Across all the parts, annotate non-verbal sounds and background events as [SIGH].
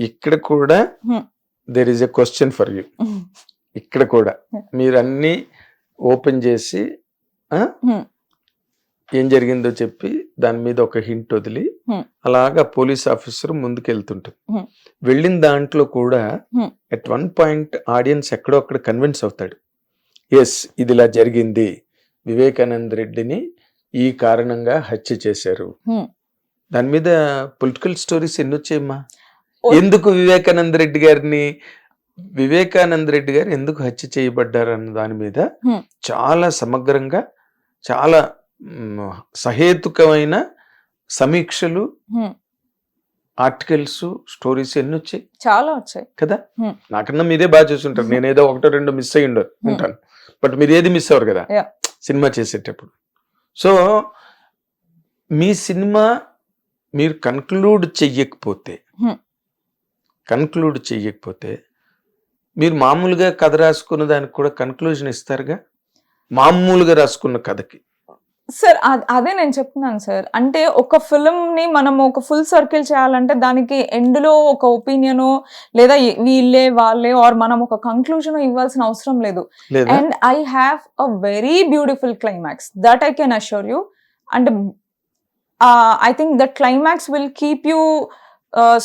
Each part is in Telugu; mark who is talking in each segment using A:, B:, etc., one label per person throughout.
A: ఇక్కడ కూడా
B: Hmm.
A: There is a question for you ఇక్కడ కూడా
B: Yeah.
A: మీరు అన్ని ఓపెన్ చేసి
B: Hmm.
A: ఏం జరిగిందో చెప్పి దాని మీద ఒక హింట్ వదిలి
B: Hmm.
A: అలాగా పోలీస్ ఆఫీసర్ ముందుకు వెళ్తుంటుంది
B: Hmm.
A: వెళ్ళిన దాంట్లో కూడా
B: Hmm.
A: At one point audience ఎక్కడో అక్కడ కన్విన్స్ అవుతాడు ఎస్ ఇది ఇలా జరిగింది వివేకానంద రెడ్డిని ఈ కారణంగా హత్య చేశారు
B: Hmm.
A: దాని మీద పొలిటికల్ స్టోరీస్ ఎన్ని వచ్చాయమ్మా
B: ఓ-
A: ఎందుకు వివేకానంద రెడ్డి గారిని వివేకానంద రెడ్డి గారు ఎందుకు హత్య చేయబడ్డారు అన్న దాని మీద. చాలా సమగ్రంగా చాలా సహేతుకమైన సమీక్షలు. ఆర్టికల్స్ స్టోరీస్ ఎన్ని వచ్చాయి
B: చాలా వచ్చాయి
A: కదా. నాకన్నా మీదే బాగా చూసుంటారు నేను ఏదో ఒకటో రెండో మిస్ అయ్యి. ఉంటాను బట్ మీరు ఏది మిస్ అవ్వరు కదా. సినిమా చేసేటప్పుడు సో మీ సినిమా మీరు కన్క్లూడ్ చెయ్యకపోతే. కన్క్లూడ్ చెయ్యకపోతే మీరు మామూలుగా కథ రాసుకున్న దానికి కూడా కన్క్లూజన్ ఇస్తారుగా? మామూలుగా రాసుకున్న కథకి.
B: సార్ అదే నేను చెప్తున్నాను సార్. అంటే ఒక ఫిల్మ్ని మనం ఒక ఫుల్ సర్కిల్ చేయాలంటే దానికి ఎండ్లో ఒక ఒపీనియన్ లేదా వీళ్ళే వాళ్ళే ఆర్ మనం ఒక కంక్లూజన్ ఇవ్వాల్సిన అవసరం లేదు.
A: లేదా?
B: And I have a very beautiful climax that I can assure you. And I think that climax will keep you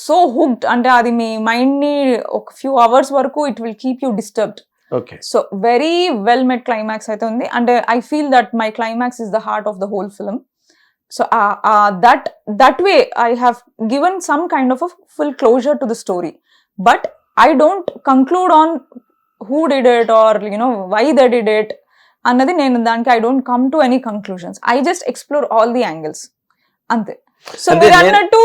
B: so hooked అంటే అది మీ మైండ్ని ఒక ఫ్యూ అవర్స్ వరకు it will keep you disturbed
A: okay
B: so very well made climax అయితే ఉంది and I feel that my climax is the heart of the whole film so that that way I have given some kind of a full closure to the story but I don't conclude on who did it or you know why the did it అన్నది నేను దానికి I don't come to any conclusions I just explore all the angles అంతే సో
A: అంటే
B: మీరు
A: నేను-
B: అన్నట్టు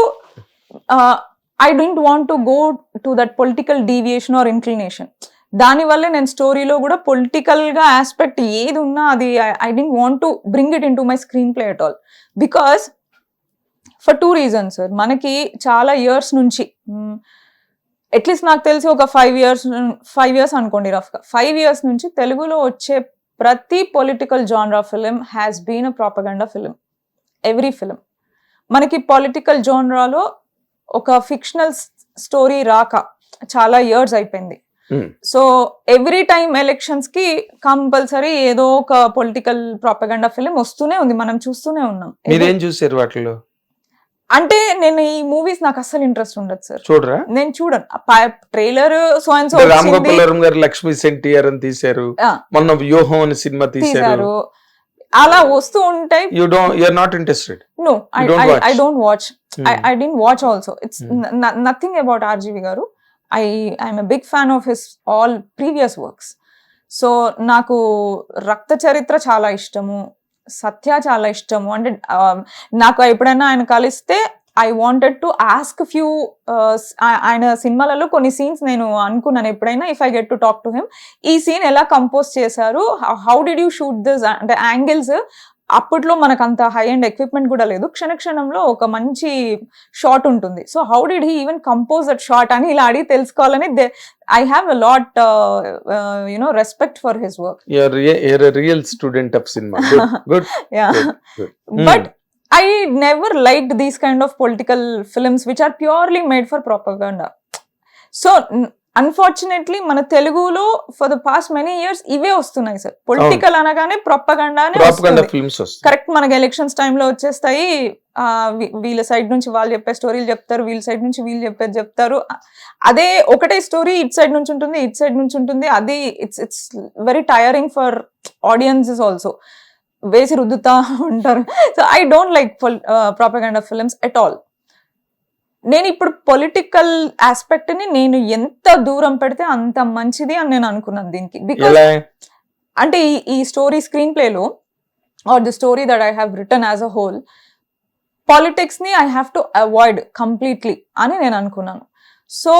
B: I don't want to go to that political deviation or inclination దానివల్లే నేను స్టోరీలో కూడా పొలిటికల్గా ఆస్పెక్ట్ ఏది ఉన్నా అది I didn't want to bring it into my screenplay at all because for two reasons sir మనకి చాలా ఇయర్స్ నుంచి అట్లీస్ట్ నాకు తెలిసి ఒక ఫైవ్ ఇయర్స్ ఫైవ్ ఇయర్స్ అనుకోండి రఫ్గా ఫైవ్ ఇయర్స్ నుంచి తెలుగులో వచ్చే ప్రతి political genre film has been a propaganda film every film మనకి పొలిటికల్ జోన్రాలో ఒక ఫిక్షనల్ స్టోరీ రాక చాలా ఇయర్స్ అయిపోయింది. సో ఎవ్రీ టైం ఎలక్షన్స్కి కంపల్సరీ ఏదో ఒక పొలిటికల్ ప్రాపగండా ఫిలిం వస్తూనే ఉంది. మనం చూస్తూనే ఉన్నాం.
A: మీరేం చూసారు వాటిలో?
B: అంటే నేను ఈ మూవీస్ నాకు అస్సలు ఇంట్రెస్ట్ ఉండదు సార్
A: చూడరా?
B: నేను చూడను. Trailer so and so
A: Ram garu Lakshmi సెంటియర్ అని తీశారు.
B: ఆ.
A: మొన్న వ్యూహం అని సినిమా తీశారు.
B: అలా వస్తూ ఉంటాయి.
A: You don't you are not interested
B: no I don't watch I I did watch also
A: it's
B: nothing about RGV garu I I am a big fan of his all previous works so నాకు రక్త చరిత్ర చాలా ఇష్టము సత్య చాలా ఇష్టము. అంటే um, నాకు ఎప్పుడైనా ఆయన కలిస్తే I wanted to ask few ఆయన సినిమాలలో కొన్ని సీన్స్ నేను అనుకున్నాను ఎప్పుడైనా if I get to talk to him ఈ సీన్ ఎలా కంపోజ్ చేశారు? How did you shoot this అంటే యాంగిల్స్ అప్పట్లో మనకు అంత హై అండ్ ఎక్విప్మెంట్ కూడా లేదు. క్షణ క్షణంలో ఒక మంచి షాట్ ఉంటుంది. So how did he even compose that shot అని ఇలా అడిగి తెలుసుకోవాలని I have a lot you know respect for his work
A: real student of cinema.
B: But I never like these kind of political films which are purely made for propaganda so unfortunately మన తెలుగులో for the past many years ఇవే వస్తున్నాయి సార్. పొలిటికల్ అనగానే
A: వస్తాయి
B: కరెక్ట్ మనకి ఎలక్షన్స్ టైంలో వచ్చేస్తాయి. వీళ్ళ సైడ్ నుంచి వాళ్ళు చెప్పే స్టోరీలు చెప్తారు వీళ్ళ సైడ్ నుంచి వీళ్ళు చెప్పేది చెప్తారు. అదే ఒకటే స్టోరీ ఇట్ సైడ్ నుంచి ఉంటుంది ఇట్ సైడ్ నుంచి ఉంటుంది. అది it's it's very tiring for audiences also వేసి రుద్దుతా ఉంటారు. So I don't like propaganda films at all నేను ఇప్పుడు పొలిటికల్ ఆస్పెక్ట్ని నేను ఎంత దూరం పెడితే అంత మంచిది అని నేను అనుకున్నాను దీనికి. బికాస్ అంటే ఈ ఈ స్టోరీ స్క్రీన్ ప్లేలో or the story that I have written as a whole పాలిటిక్స్ని I have to avoid completely అని నేను అనుకున్నాను. So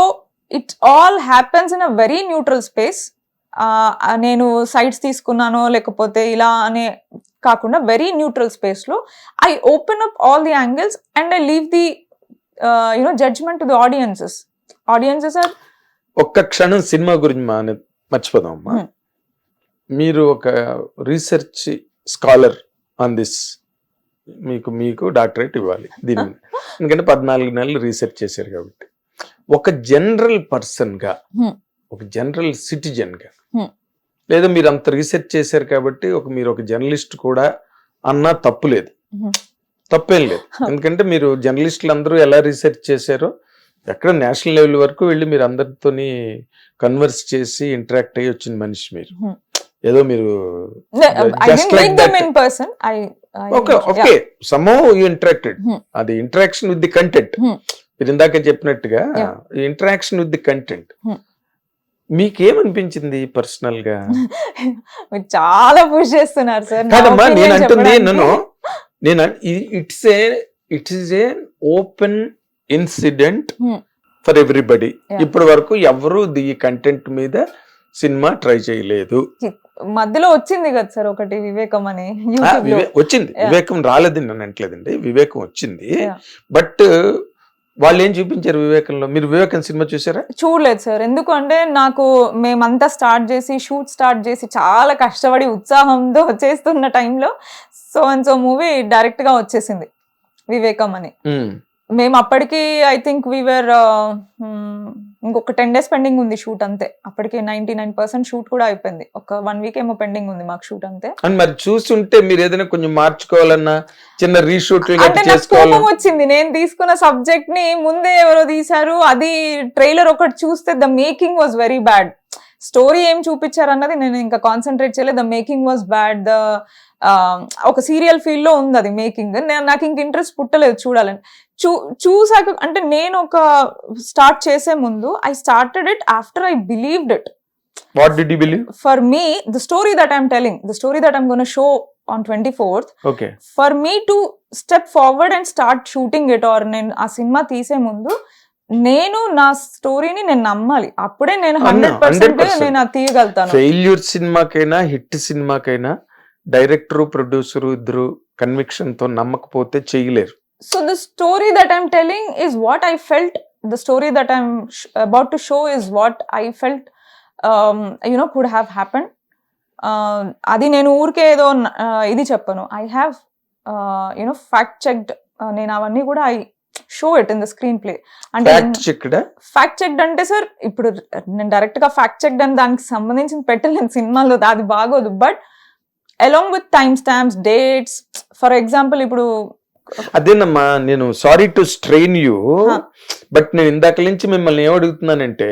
B: it all happens in a very neutral space నేను సైడ్స్ తీసుకున్నానో లేకపోతే ఇలా అనే కాకుండా వెరీ న్యూట్రల్ స్పేస్లో I open up all the angles and I leave the you know judgement to the audiences audiences or
A: ఒక్క క్షణం సినిమా గురించి మా మర్చిపోదాం అమ్మా
B: Hmm.
A: మీరు ఒక రీసెర్చ్ స్కాలర్ ఆన్ దిస్ మీకు మీకు డాక్టరేట్ ఇవ్వాలి దీని [LAUGHS] ఎందుకంటే పద్నాలుగు నెలలు రీసెర్చ్ చేశారు కాబట్టి ఒక జనరల్ పర్సన్గా
B: Hmm.
A: ఒక జనరల్ సిటిజన్గా
B: Hmm.
A: లేదా మీరు అంత రీసెర్చ్ చేశారు కాబట్టి ఒక మీరు ఒక జర్నలిస్ట్ కూడా అన్నా తప్పు లేదు. తప్పేం లేదు ఎందుకంటే మీరు జర్నలిస్టులు అందరూ ఎలా రీసెర్చ్ చేశారో ఎక్కడ నేషనల్ లెవెల్ వరకు వెళ్ళి మీరు అందరితోని కన్వర్స్ చేసి ఇంటరాక్ట్ అయ్యి వచ్చిన మనిషి మీరు. ఏదో మీరు ఓకే ఓకే సమో యూ ఇంటరాక్టెడ్. అది ఇంటరాక్షన్ విత్ ది కంటెంట్. మీరు ఇందాక చెప్పినట్టుగా. Interaction with the content. మీకేమనిపించింది
B: పర్సనల్గా చాలా పుష్ చేస్తున్నారు సార్.
A: కాదమ్మా నేను అంటుంది నన్ను నేను it's a it is a open incident. For everybody. ఇప్పటి వరకు ఎవరు ఈ కంటెంట్ మీద సినిమా ట్రై చేయలేదు.
B: మధ్యలో వచ్చింది కదా సార్ ఒకటి వివేకం అని
A: వచ్చింది. వివేకం రాలేదని నేను అంటలేదండి వివేకం వచ్చింది. బట్ వాళ్ళు ఏం చూపించారు వివేకంలో? మీరు వివేకం సినిమా చూసారా?
B: చూడలేదు సార్. ఎందుకు అంటే నాకు మేమంతా స్టార్ట్ చేసి షూట్ స్టార్ట్ చేసి చాలా కష్టపడి ఉత్సాహంతో చేస్తున్న టైంలో సో అండ్ సో మూవీ డైరెక్ట్గా వచ్చేసింది వివేకం అని. మేము అప్పటికి ఐ థింక్ వీఆర్ ఇంకొక టెన్ డేస్ పెండింగ్ ఉంది షూట్ అంతే. అప్పటికి నైన్టీ నైన్ పర్సెంట్ షూట్ కూడా అయిపోయింది. ఒక వన్ వీక్ ఏమో పెండింగ్ ఉంది మాకు షూట్ అంతే.
A: మరి చూస్తుంటే మీరు ఏదైనా కొంచెం మార్చుకోవాలన్నా చిన్న రీషూట్
B: అంటే నాకు కోపం వచ్చింది. నేను తీసుకున్న సబ్జెక్ట్ని ముందే ఎవరో తీశారు. అది ట్రైలర్ ఒకటి చూస్తే the making was very bad story ఏం చూపించారు అన్నది నేను ఇంకా కాన్సన్ట్రేట్ చేయలేదు. The making was bad the ఒక సీరియల్ ఫీల్లో ఉంది అది మేకింగ్ నాకు ఇంక ఇంట్రెస్ట్ పుట్టలేదు చూడాలని. చూ చూసాక అంటే నేను ఒక స్టార్ట్ చేసే ముందు I started it after I believed it
A: what the believe
B: for me the story that I'm telling the story that I'm gonna show on twenty fourth
A: okay
B: for me to step forward and start shooting it or నేను ఆ సినిమా తీసే ముందు నేను నా స్టోరీని నేను నమ్మాలి. అప్పుడే నేను హండ్రెడ్ పర్సెంట్
A: 100%.
B: నేను తీయగలుగుతాను.
A: ఫెయిల్యూర్ సినిమాకైనా హిట్ సినిమాకైనా డైరెక్టర్ ప్రొడ్యూసర్ ఇద్దరు కన్విక్షన్తో నమ్మకపోతే చేయలేరు.
B: So the story that I'm telling is what I felt the story that I'm about to show is what I felt you know could have happen అది నేను ఊరికే ఏదో ఇది చెప్పను. I have you know fact checked నేను అవన్నీ కూడా I show it in the screenplay అంటే
A: ఫ్యాక్ట్ చెక్డ్
B: అంటే సార్ ఇప్పుడు నేను డైరెక్ట్గా ఫ్యాక్ట్ చెక్డ్ అని దానికి సంబంధించిన పెట్టలేను సినిమాలో అది బాగోదు but along with time stamps dates for example ఇప్పుడు
A: అదేనమ్మా నేను sorry to strain you. But నేను ఇందాక నుంచి మిమ్మల్ని ఏమడుగుతున్నానంటే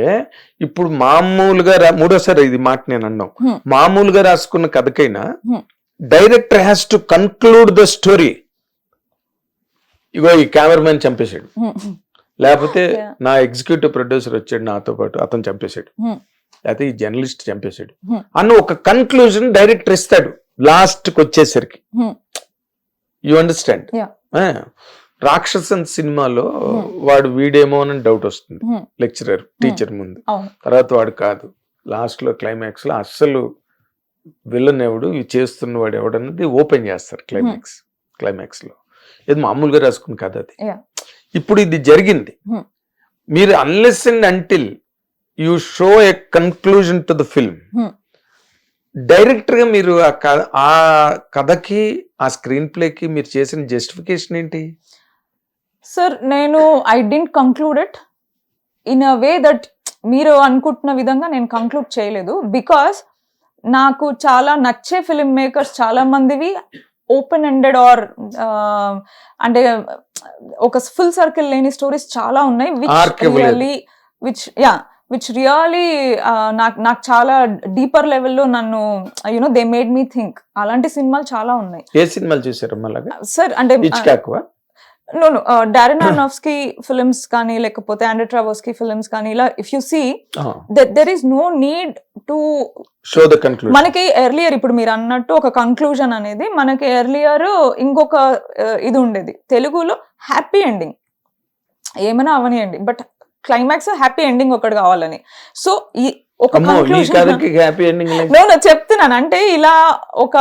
A: ఇప్పుడు మామూలుగా మూడోసారి ఇది మాట నేను అన్నాం. మామూలుగా రాసుకున్న కథకైనా. Director has to conclude the story ego ఈ కెమెరామెన్ చంపేశాడు. లేకపోతే. నా ఎగ్జిక్యూటివ్ ప్రొడ్యూసర్ వచ్చాడు నాతో పాటు అతను చంపేశాడు. లేకపోతే ఈ జర్నలిస్ట్ చంపేశాడు. అన్న ఒక కన్క్లూజన్ డైరెక్టర్ ఇస్తాడు లాస్ట్కి వచ్చేసరికి. You understand. రాక్షసన్ సినిమాలో. వాడు వీడేమో అని డౌట్ వస్తుంది. లెక్చరర్ టీచర్ ముందు. తర్వాత వాడు కాదు. లాస్ట్లో క్లైమాక్స్లో అస్సలు విలన్ ఎవడు ఇవి చేస్తున్నవాడు ఎవడన్నది ఓపెన్ చేస్తారు క్లైమాక్స్ క్లైమాక్స్లో. ఇది మామూలుగా రాసుకుని కథ అది. ఇప్పుడు ఇది జరిగింది
B: Hmm.
A: మీరు unless and until you show a conclusion to the film. డైరెక్టర్గా మీరు ఆ కథకి ఆ స్క్రీన్ ప్లేకి మీరు చేసిన జస్టిఫికేషన్ ఏంటి
B: సార్ నేను I didn't conclude it in a way that మీరు అనుకుంటున్న విధంగా నేను కంక్లూడ్ చేయలేదు బికాస్ నాకు చాలా నచ్చే ఫిలిం మేకర్స్ చాలా మందివి ఓపెన్ ఎండెడ్ ఆర్ అంటే ఒక ఫుల్ సర్కిల్ లేని స్టోరీస్ చాలా ఉన్నాయి which. Really which ya which really నాకు నాకు చాలా డీపర్ లెవెల్లో నన్ను you know they made me think అలాంటి సినిమాలు చాలా ఉన్నాయి.
A: ఏ సినిమాలు అలాగా?
B: సార్ అంటే no no Darren Aronofsky films కానీ లేకపోతే ఆండ్రీ ట్రావోస్కీ ఫిల్మ్స్ కానీ ఇలా if you see there is no need to
A: show the conclusion
B: మనకి ఎర్లియర్ ఇప్పుడు మీరు అన్నట్టు ఒక కంక్లూజన్ అనేది మనకి ఎర్లియర్ ఇంకొక uh, ఇది ఉండేది. తెలుగులో హ్యాపీ ఎండింగ్ ఏమైనా అవనియండి. బట్ క్లైమాక్స్ హ్యాపీ ఎండింగ్ ఒకటి కావాలని. సో ఈ ఒక
A: హ్యాపీ ఎండింగ్
B: నేను చెప్తున్నాను. అంటే ఇలా ఒక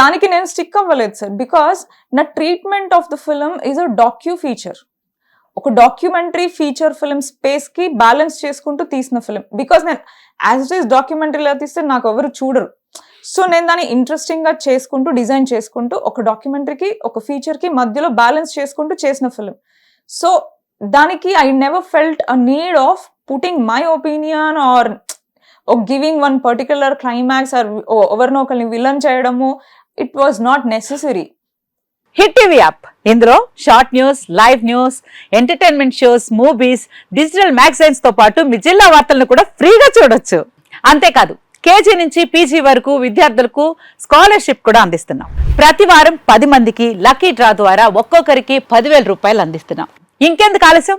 B: దానికి నేను స్టిక్ అవ్వలేదు సార్ బికాస్ నా treatment of the film is a docu feature ఒక డాక్యుమెంటరీ ఫీచర్ ఫిలిం స్పేస్కి బ్యాలెన్స్ చేసుకుంటూ తీసిన ఫిలిం బికాస్ నేను యాజ్ ఇట్ ఈస్ డాక్యుమెంటరీలా తీస్తే నాకు ఎవరు చూడరు. సో నేను దాన్ని ఇంట్రెస్టింగ్గా చేసుకుంటూ డిజైన్ చేసుకుంటూ ఒక డాక్యుమెంటరీకి ఒక ఫీచర్కి మధ్యలో బ్యాలెన్స్ చేసుకుంటూ చేసిన ఫిలిం సో దానికి I never felt a need of putting my opinion or giving one particular climax or ఎవరినో ఒకరిని విలన్ చేయడము it was not necessary
C: Hit TV app ఇందులో short news live news entertainment shows movies digital మ్యాగజైన్స్తో పాటు మీ జిల్లా వార్తలను కూడా ఫ్రీగా చూడొచ్చు. అంతేకాదు కేజీ నుంచి పీజీ వరకు విద్యార్థులకు స్కాలర్షిప్ కూడా అందిస్తున్నాం. ప్రతి వారం పది మందికి లక్కీ డ్రా ద్వారా ఒక్కొక్కరికి పదివేల రూపాయలు అందిస్తున్నాం. ఇంకెందుకు ఆలస్యం?